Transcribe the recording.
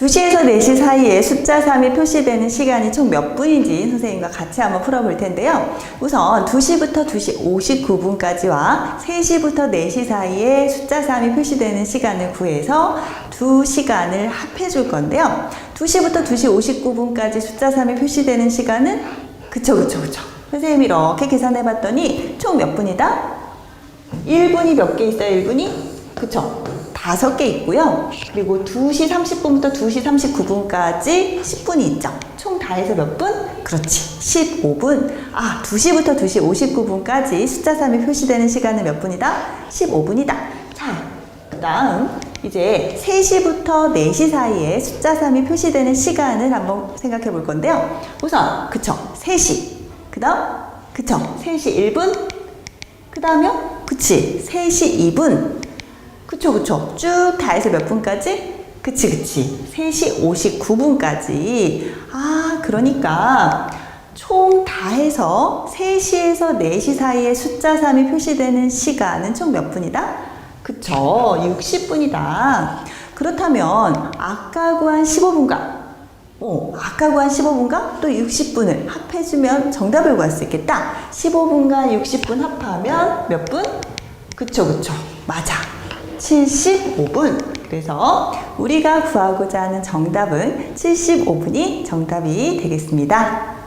2시에서 4시 사이에 숫자 3이 표시되는 시간이 총 몇 분인지 선생님과 같이 한번 풀어볼 텐데요. 우선 2시부터 2시 59분까지와 3시부터 4시 사이에 숫자 3이 표시되는 시간을 구해서 두 시간을 합해 줄 건데요. 2시부터 2시 59분까지 숫자 3이 표시되는 시간은 그쵸 그쵸 그쵸. 선생님이 이렇게 계산해 봤더니 총 몇 분이다? 1분이 몇 개 있어요, 1분이? 그쵸? 다섯 개 있고요. 그리고 2시 30분부터 2시 39분까지 10분이 있죠. 총 다 해서 몇 분? 그렇지. 15분. 아, 2시부터 2시 59분까지 숫자 3이 표시되는 시간은 몇 분이다? 15분이다. 자, 그 다음, 이제 3시부터 4시 사이에 숫자 3이 표시되는 시간을 한번 생각해 볼 건데요. 우선, 그쵸. 3시. 그 다음, 그쵸. 3시 1분. 그 다음에요? 그치. 3시 2분. 그쵸, 그쵸. 쭉 다 해서 몇 분까지? 그치, 그치. 3시 59분까지. 아, 그러니까 총 다 해서 3시에서 4시 사이에 숫자 3이 표시되는 시간은 총 몇 분이다? 그쵸. 60분이다. 그렇다면 아까 구한 15분과 어, 아까 구한 15분과 또 60분을 합해주면 정답을 구할 수 있겠다. 15분과 60분 합하면 몇 분? 그쵸, 그쵸. 맞아. 75분. 그래서 우리가 구하고자 하는 정답은 75분이 정답이 되겠습니다.